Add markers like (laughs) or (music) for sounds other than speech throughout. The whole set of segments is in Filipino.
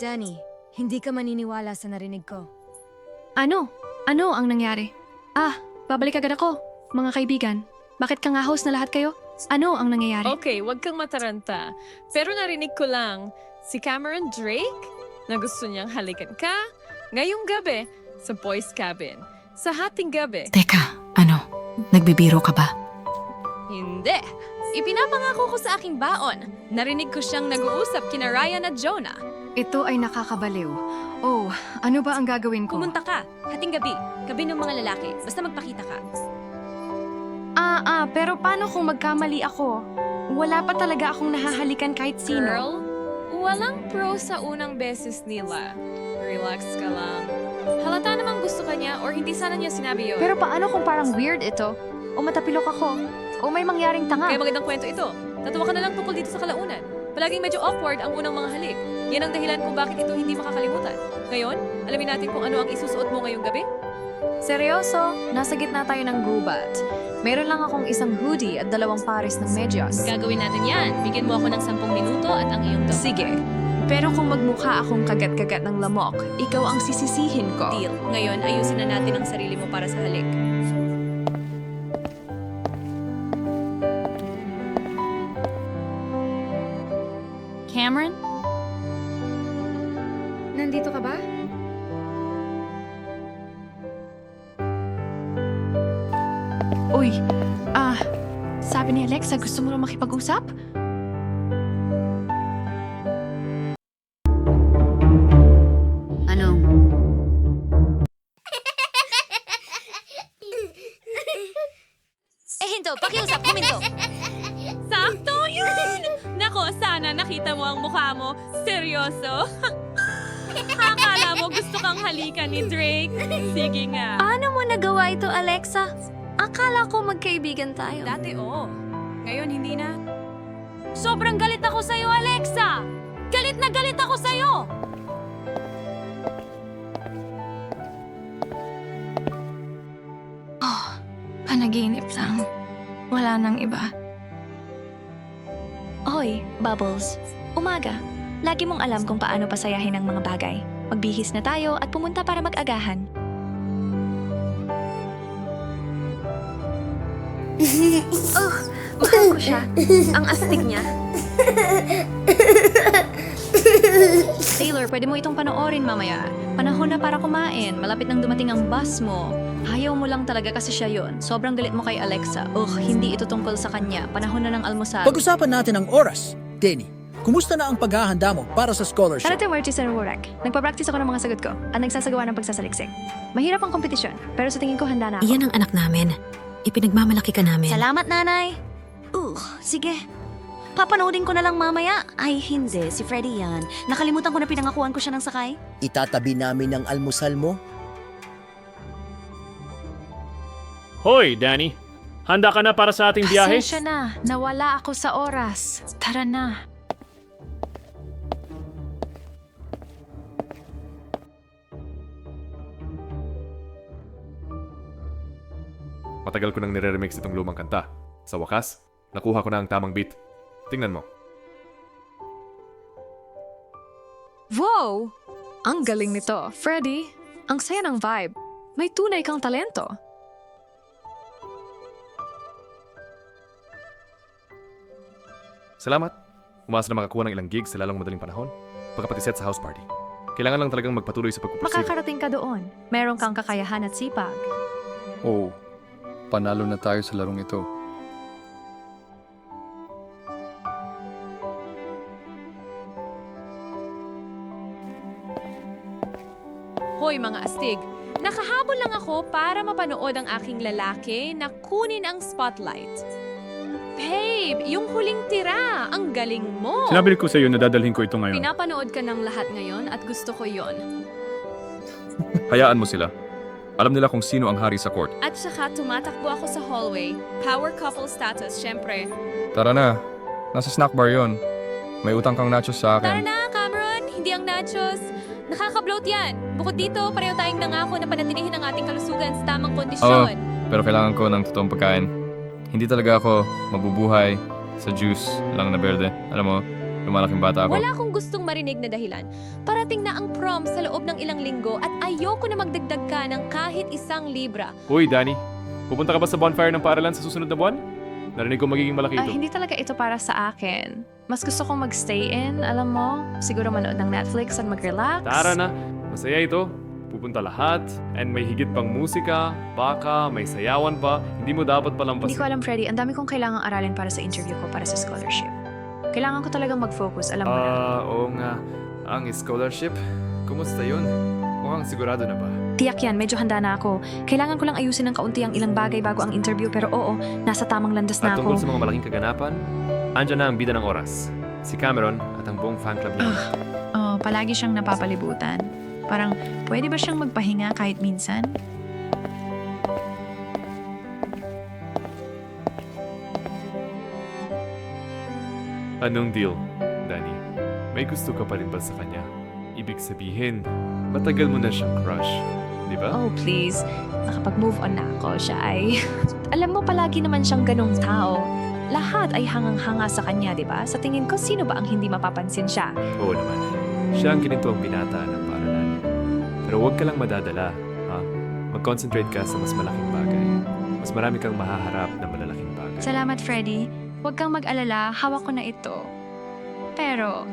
Danny, hindi ka maniniwala sa narinig ko. Ano? Ano ang nangyari? Ah, babalik agad ako. Mga kaibigan, bakit ka nga host na lahat kayo? Ano ang nangyayari? Okay, wag kang mataranta. Pero narinig ko lang, si Cameron Drake na gusto niyang halikan ka ngayong gabi sa boys cabin. Sa hating gabi. Teka, ano? Nagbibiro ka ba? Hindi. Ipinapangako ko sa aking baon. Narinig ko siyang nag-uusap kina Ryan at Jonah. Ito ay nakakabaliw. Oh, ano ba ang gagawin ko? Pumunta ka. Hating gabi. Gabi ng mga lalaki. Basta magpakita ka. Ah, ah, pero paano kung magkamali ako? Wala pa talaga akong nahahalikan kahit sino. Girl, walang pro sa unang beses nila. Relax ka lang. Halata namang gusto ka niya or hindi sana niya sinabi yun. Pero paano kung parang weird ito? O matapilok ako? O may mangyaring tanga? Kaya magandang kwento ito. Tatawa ka na lang tungkol dito sa kalaunan. Palaging medyo awkward ang unang mga halik. Yan ang dahilan kung bakit ito hindi makakalimutan. Ngayon, alamin natin kung ano ang isusuot mo ngayong gabi. Seryoso, nasa gitna tayo ng gubat. Meron lang akong isang hoodie at dalawang pares ng medyas. Gagawin natin yan. Bigyan mo ako ng 10 minuto at ang iyong dog. Sige. Pero kung magmukha akong kagat-kagat ng lamok, ikaw ang sisisihin ko. Deal. Ngayon, ayusin na natin ang sarili mo para sa halik. Cameron? Nandito ka ba? Uy, ah, sabi ni Alexa gusto mo na makipag-usap? Ko magkaibigan tayo. Dati oo. Ngayon hindi na. Sobrang galit ako sa'yo, Alexa! Galit na galit ako sa'yo! Panaginip lang. Wala nang iba. Hoy, Bubbles. Umaga. Lagi mong alam kung paano pasayahin ang mga bagay. Magbihis na tayo at pumunta para mag-agahan. Mahal ko siya. Ang astig niya. Taylor, pwede mo itong panoorin mamaya. Panahon na para kumain. Malapit nang dumating ang bus mo. Ayaw mo lang talaga kasi siya yon. Sobrang galit mo kay Alexa. Ugh, hindi ito tungkol sa kanya. Panahon na ng almusal. Pag-usapan natin ang oras. Denny, kumusta na ang paghahanda mo para sa scholarship? Karate Marty sa Wurak. Nagpa-practice ako ng mga sagot ko at nagsasagawa ng pagsasaliksik. Mahirap ang kompetisyon, pero sa tingin ko handa na ako. Iyan ang anak namin. Ipinagmamalaki ka namin. Salamat, nanay. Uh, sige. Papanoodin ko na lang mamaya. Ay, hindi. Si Freddy yan. Nakalimutan ko na pinangakuan ko siya ng sakay. Itatabi namin ang almusal mo? Hoy, Danny. Handa ka na para sa ating biyahe? Pasensya na. Nawala ako sa oras. Tara na. Matagal ko nang nire-remix itong lumang kanta. Sa wakas, nakuha ko na ang tamang beat. Tingnan mo. Wow! Ang galing nito. Freddy, ang saya ng vibe. May tunay kang talento. Salamat. Umasa na makakuha ng ilang gigs sa lalong madaling panahon. Pagkapatiset sa house party. Kailangan lang talagang magpatuloy sa pagpupursige. Makakarating ka doon. Meron kang kakayahan at sipag. Oo, panalo na tayo sa larong ito. Hoy mga astig, nakahabol lang ako para mapanood ang aking lalaki na kunin ang spotlight. Babe, yung huling tira, ang galing mo. Sinabi ko sa iyo na dadalhin ko ito ngayon. Pinapanood ka ng lahat ngayon at gusto ko yon. Hayaan mo sila. Alam nila kung sino ang hari sa court. At saka tumatakbo ako sa hallway. Power couple status, syempre. Tara na, nasa snack bar yon. May utang kang nachos sa Tara akin. na, Cameron! Hindi ang nachos. Nakaka-bloat yan. Bukod dito, pareho tayong nangako na panatilihin ang ating kalusugan sa tamang kondisyon. Pero kailangan ko ng totoong pagkain. Hindi talaga ako mabubuhay sa juice lang na berde. Alam mo, Lumalaking bata ako. Wala akong gustong marinig na dahilan. Parating na ang prom sa loob ng ilang linggo at ayoko na magdagdag ka ng kahit isang libra. Uy, Danny. Pupunta ka ba sa bonfire ng paaralan sa susunod na buwan? Narinig ko magiging malaki Ah, ito. hindi talaga ito para sa akin. Mas gusto kong magstay in, alam mo, siguro manood ng Netflix at mag-relax. Tara na. Masaya ito. Pupunta lahat. And may higit pang musika, baka, may sayawan pa. Hindi mo dapat Hindi palampasin. ko alam, Freddy. Ang dami kong kailangang aralin para sa interview ko para sa scholarship. Kailangan ko talagang mag-focus, alam mo na. Ah, oo nga. Ang scholarship? Kumusta yun? Mukhang sigurado na ba? Tiyak yan, medyo handa na ako. Kailangan ko lang ayusin ng kaunti ang ilang bagay bago ang interview pero oo, nasa tamang landas na At ako. tungkol sa mga malaking kaganapan, andyan na ang bida ng oras. Si Cameron at ang buong fan club niya. Oh, palagi siyang napapalibutan. Parang, pwede ba siyang magpahinga kahit minsan? Anong deal, Danny? May gusto ka pa rin ba sa kanya? Ibig sabihin, matagal mo na siyang crush. Di ba? Oh, please. Nakapag-move on na ako. Siya (laughs) ay... Alam mo, palagi naman siyang ganong tao. Lahat ay hangang-hanga sa kanya, di ba? Sa tingin ko, sino ba ang hindi mapapansin siya? Oo naman. Siya ang ganito ang binata ng paralan. Pero huwag ka lang madadala, ha? Mag-concentrate ka sa mas malaking bagay. Mas marami kang mahaharap na malalaking bagay. Salamat, Freddy. Huwag kang mag-alala, hawak ko na ito. Pero,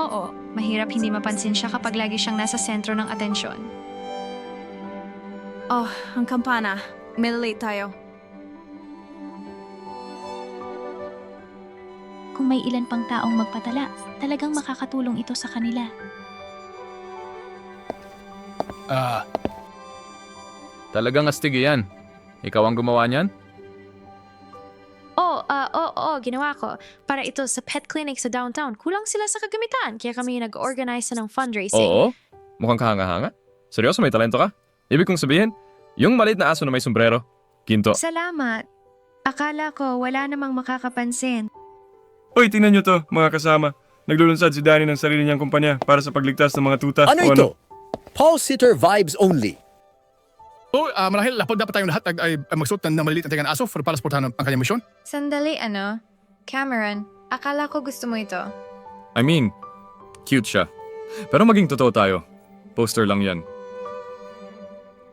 oo, mahirap hindi mapansin siya kapag lagi siyang nasa sentro ng atensyon. Oh, ang kampana. May late tayo. Kung may ilan pang taong magpadala, talagang makakatulong ito sa kanila. Ah, Talagang astig yan. Ikaw ang gumawa niyan? Oo, oo, ginawa ko. Para ito sa pet clinic sa downtown. Kulang sila sa kagamitan, kaya kami nag-organize na ng fundraising. Oo. Mukhang kahanga-hanga. Seryoso, may talento ka? Ibig kong sabihin, yung maliit na aso na may sombrero. Ginto. Salamat. Akala ko wala namang makakapansin. Uy, tingnan nyo to, mga kasama. Naglulunsad si Danny ng sarili niyang kumpanya para sa pagligtas ng mga tuta. Ano o ito? Paul Sitter vibes only. Oh, ah, marahil lapod dapat tayong lahat ay, ay, ay magsuot ng maliit na tingan aso para para supportahan ang, ang kanyang misyon. Sandali, ano? Cameron, akala ko gusto mo ito. I mean, cute siya. Pero maging totoo tayo. Poster lang yan.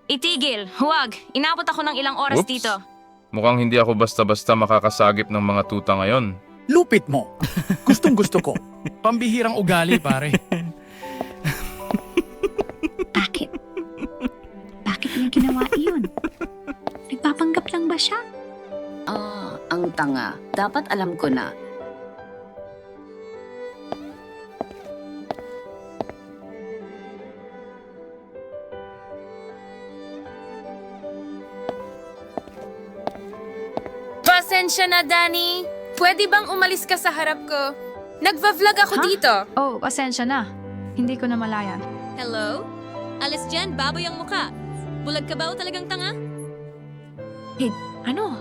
Itigil! Huwag! Inabot ako ng ilang oras Whoops. dito. Mukhang hindi ako basta-basta makakasagip ng mga tuta ngayon. Lupit mo. Gustong gusto ko. (laughs) Pambihirang ugali, pare. Dapat alam ko na. Pasensya na, Danny. Pwede bang umalis ka sa harap ko? Nagva-vlog ako dito. Oh, pasensya na. Hindi ko na malaya. Hello? Alis dyan, baboy ang muka. Bulag ka ba o talagang tanga? Ano?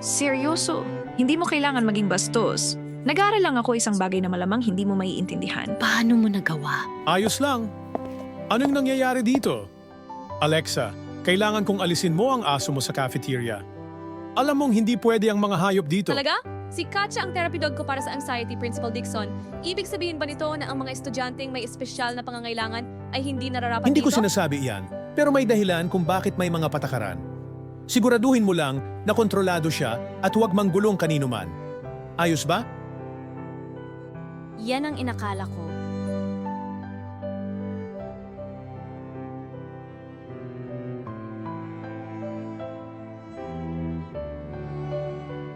Seryoso? Hindi mo kailangan maging bastos. Nag-aaral lang ako isang bagay na malamang hindi mo maiintindihan. Paano mo nagawa? Ayos lang. Anong nangyayari dito? Alexa, kailangan kong alisin mo ang aso mo sa cafeteria. Alam mong hindi pwede ang mga hayop dito. Talaga? Si Katya ang therapy dog ko para sa anxiety, Principal Dixon. Ibig sabihin ba nito na ang mga estudyanteng may espesyal na pangangailangan ay hindi nararapat Hindi ko dito? sinasabi iyan, pero may dahilan kung bakit may mga patakaran. Siguraduhin mo lang na kontrolado siya at huwag manggulong kanino man. Ayos ba? Yan ang inakala ko.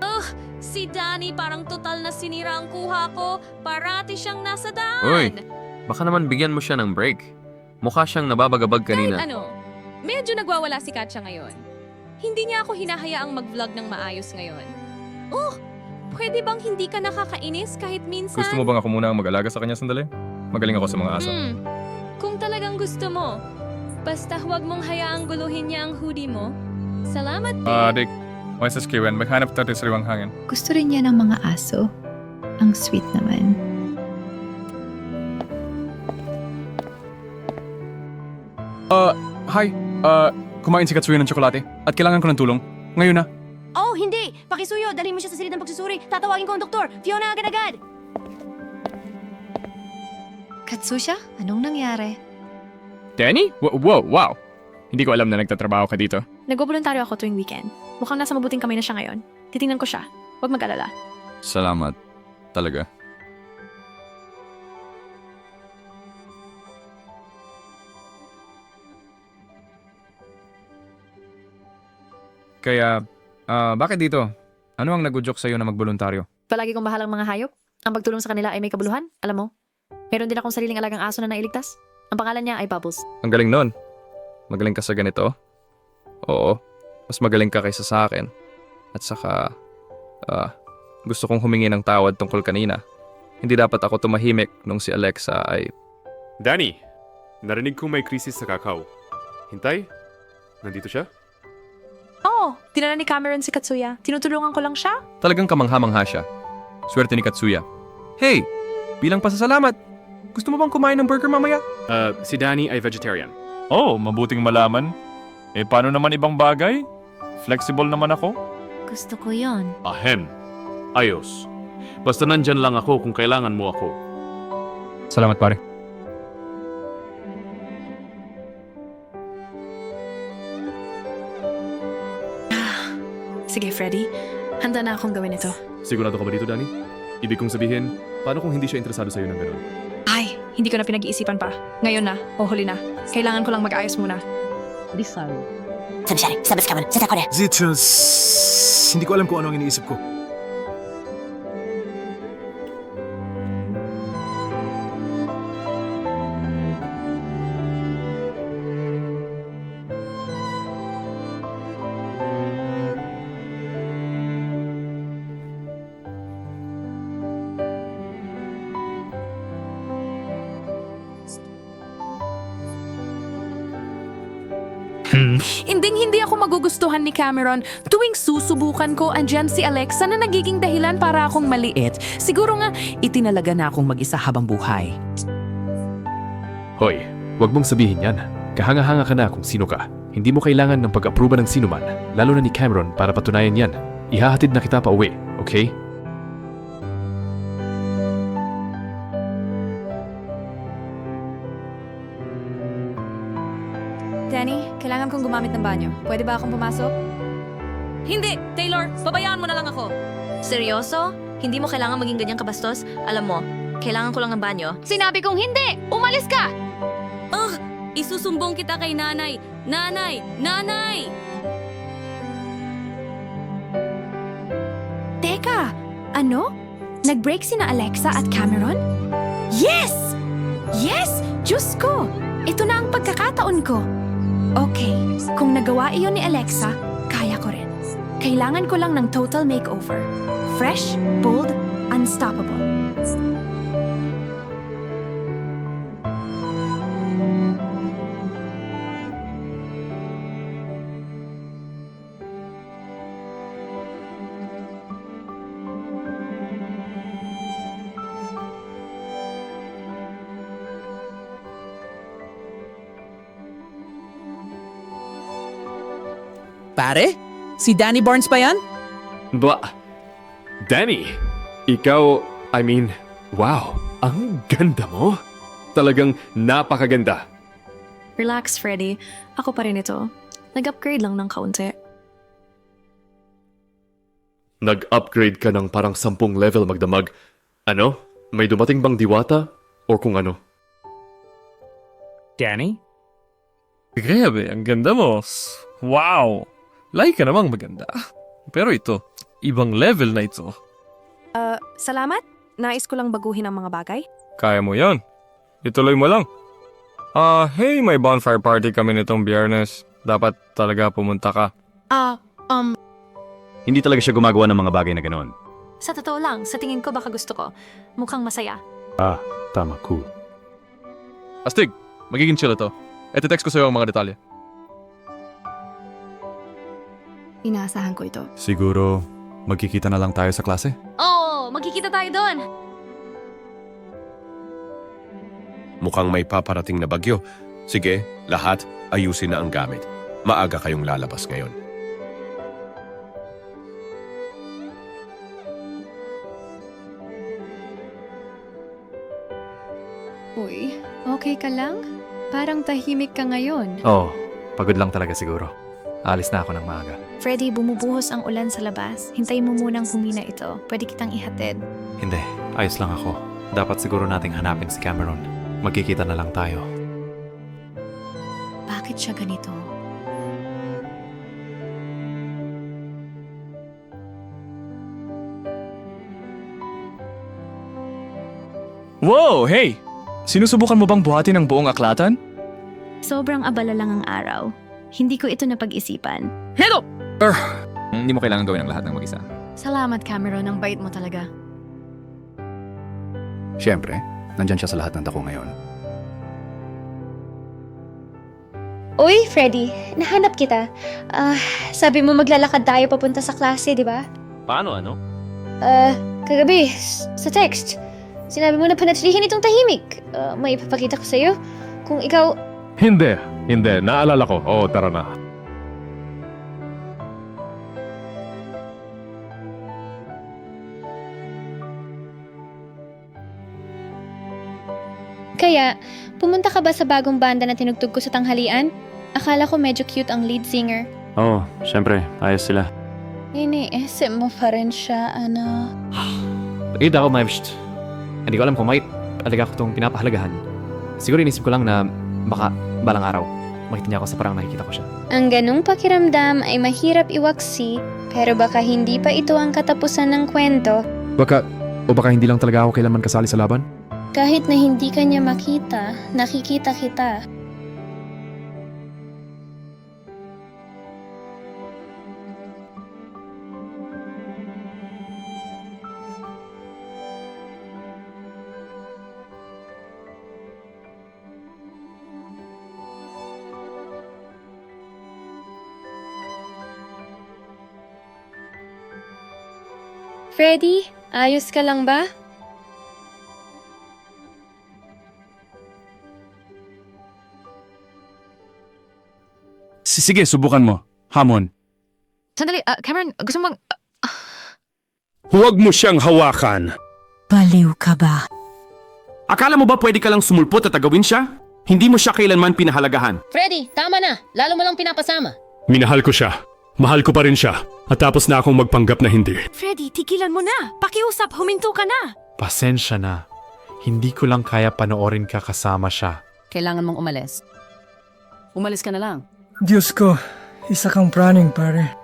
Ugh! Si Danny parang total na sinira ang kuha ko. Parati siyang nasa daan. Uy, baka naman bigyan mo siya ng break. Mukha siyang nababagabag Kahit kanina. ano, medyo nagwawala si Katya ngayon. Hindi niya ako hinahayaang mag-vlog ng maayos ngayon. Oh, pwede bang hindi ka nakakainis kahit minsan? Gusto mo bang ako muna ang mag-alaga sa kanya sandali? Magaling ako sa mga aso. Hmm, kung talagang gusto mo. Basta huwag mong hayaang guluhin niya ang hoodie mo. Salamat din. Ah, Dick. May sa skiwen, maghanap tayo sa sariwang hangin. Gusto rin niya ng mga aso. Ang sweet naman. Hi, ah, kumain si Katsuya ng tsokolate at kailangan ko ng tulong. Ngayon na. Oh, hindi! Pakisuyo! Dalhin mo siya sa silid ng pagsusuri! Tatawagin ko ang doktor! Fiona, agad-agad! Katsusha, anong nangyari? Danny? Wow, wow, wow. Hindi ko alam na nagtatrabaho ka dito. Nagboboluntaryo ako tuwing weekend. Mukhang nasa mabuting kamay na siya ngayon. Titingnan ko siya. Huwag mag-alala. Salamat. Talaga. Kaya, ah, bakit dito? Ano ang nagudyok sa'yo na magboluntaryo? Palagi kong bahalang mga hayop. Ang pagtulong sa kanila ay may kabuluhan. Alam mo, meron din akong sariling alagang aso na nailigtas. Ang pangalan niya ay Bubbles. Ang galing nun. Magaling ka sa ganito? Oo. Mas magaling ka kaysa sa akin. At saka, ah, gusto kong humingi ng tawad tungkol kanina. Hindi dapat ako tumahimik nung si Alexa ay... Danny, narinig kong may krisis sa kakao. Hintay? Nandito siya? Oo, dinala ni Cameron si Katsuya. Tinutulungan ko lang siya. Talagang kamangha-mangha siya. Swerte ni Katsuya. Hey! Bilang pasasalamat, gusto mo bang kumain ng burger mamaya? Uh, si Danny ay vegetarian. Oh, mabuting malaman. Eh, paano naman ibang bagay? Flexible naman ako. Gusto ko yon. Ahem. Ayos. Basta nandyan lang ako kung kailangan mo ako. Salamat pare. Sige, Freddy. Handa na akong gawin ito. Sigurado ka ba dito, Danny? Ibig kong sabihin, paano kung hindi siya interesado sa'yo ng ganun? Ay, hindi ko na pinag-iisipan pa. Ngayon na, o huli na. Kailangan ko lang mag-ayos muna. Zitrus, hindi ko alam kung ano ang iniisip ko. Hinding hindi ako magugustuhan ni Cameron. Tuwing susubukan ko, andyan si Alexa na nagiging dahilan para akong maliit. Siguro nga, itinalaga na akong mag-isa habang buhay. Hoy, wag mong sabihin yan. Kahanga-hanga ka na kung sino ka. Hindi mo kailangan ng pag-aproba ng sinuman, lalo na ni Cameron para patunayan yan. Ihahatid na kita pa uwi, okay? Pwede ba akong pumasok? Hindi! Taylor, pabayaan mo na lang ako. Seryoso? Hindi mo kailangan maging ganyang kabastos? Alam mo, kailangan ko lang ng banyo. Sinabi kong hindi! Umalis ka! Ugh! Isusumbong kita kay nanay! Nanay! Nanay! Teka, ano? Nag-break sina Alexa at Cameron? Yes! Yes! Diyos ko! Ito na ang pagkakataon ko. Okay, kung nagawa iyon ni Alexa, kaya ko rin. Kailangan ko lang ng total makeover. Fresh, bold, unstoppable. Pare? Si Danny Barnes ba yan? Ba? Danny! Ikaw, I mean, wow, ang ganda mo. Talagang napakaganda. Relax, Freddy. Ako pa rin ito. Nag-upgrade lang ng kaunti. Nag-upgrade ka ng parang sampung level magdamag. Ano? May dumating bang diwata? O kung ano? Danny? Grabe, ang ganda mo. Wow! Like ka namang maganda. Pero ito, ibang level na ito. Uh, salamat. Nais ko lang baguhin ang mga bagay. Kaya mo yan. Ituloy mo lang. Ah, hey, may bonfire party kami nitong biyernes. Dapat talaga pumunta ka. Ah, um... Hindi talaga siya gumagawa ng mga bagay na ganoon. Sa totoo lang, sa tingin ko baka gusto ko. Mukhang masaya. Ah, tama, cool. Astig, magiging chill ito. Ito text ko sa'yo ang mga detalye. Inaasahan ko ito. Siguro, magkikita na lang tayo sa klase? Oo, magkikita tayo doon. Mukhang may paparating na bagyo. Sige, lahat, ayusin na ang gamit. Maaga kayong lalabas ngayon. Uy, okay ka lang? Parang tahimik ka ngayon. Oo, pagod lang talaga siguro. Alis na ako ng maaga. Freddy, bumubuhos ang ulan sa labas. Hintayin mo munang humina ito. Pwede kitang ihatid. Hindi, ayos lang ako. Dapat siguro nating hanapin si Cameron. Magkikita na lang tayo. Bakit siya ganito? Wow, hey! Sinusubukan mo bang buhatin ang buong aklatan? Sobrang abala lang ang araw. Hindi ko ito napag-isipan. Hello! Er, hindi mo kailangan gawin ang lahat ng mag-isa. Salamat, Cameron. Ang bait mo talaga. Siyempre, nandyan siya sa lahat ng dako ngayon. Uy, Freddy, nahanap kita. Ah, sabi mo maglalakad tayo papunta sa klase, di ba? Paano ano? Ah, kagabi, s- sa text. Sinabi mo na panatilihin itong tahimik. Ah, may ipapakita ko sa'yo. Kung ikaw... Hindi, hindi. Naalala ko. Oo, tara na. Kaya, pumunta ka ba sa bagong banda na tinugtog ko sa tanghalian? Akala ko medyo cute ang lead singer. Oo, syempre. Ayos sila. Iniisip mo pa rin siya, ano... Pagkita ako, Mavsht. Hindi ko alam kung may talaga ko itong pinapahalagahan. Siguro inisip ko lang na baka balang araw makita niya ako sa parang nakikita ko siya. Ang ganung pakiramdam ay mahirap iwaksi, pero baka hindi pa ito ang katapusan ng kwento. Baka, o baka hindi lang talaga ako kailanman kasali sa laban? Kahit na hindi ka niya makita, nakikita kita. Freddy, ayos ka lang ba? Sige, subukan mo. Hamon. Sandali, ah, Cameron, gusto mo... Huwag mo siyang hawakan. Baliw ka ba? Akala mo ba pwede ka lang sumulpot at agawin siya? Hindi mo siya kailanman pinahalagahan. Freddy, tama na. Lalo mo lang pinapasama. Minahal ko siya. Mahal ko pa rin siya. At tapos na akong magpanggap na hindi. Freddy, tigilan mo na! Pakiusap, huminto ka na! Pasensya na. Hindi ko lang kaya panoorin ka kasama siya. Kailangan mong umalis. Umalis ka na lang. Diyos ko, isa kang praning pare.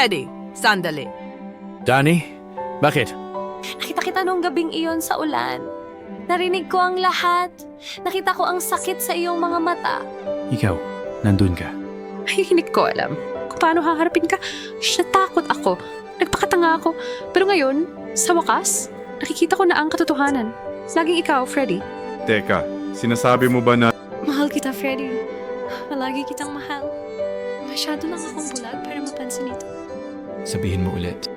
Freddy, sandali. Danny? Bakit? Nakita kita nung gabing iyon sa ulan. Narinig ko ang lahat. Nakita ko ang sakit sa iyong mga mata. Ikaw, nandun ka. Ay, hindi ko alam kung paano haharapin ka. Natakot ako. Nagpakatanga ako. Pero ngayon, sa wakas, nakikita ko na ang katotohanan. Laging ikaw, Freddy. Teka, sinasabi mo ba na... Mahal kita, Freddy. Malagi kitang mahal. Masyado lang akong bulag para mapansin ito. Sabihin mo ulit.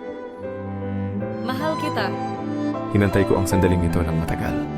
Mahal kita. Hinantay ko ang sandaling ito ng matagal.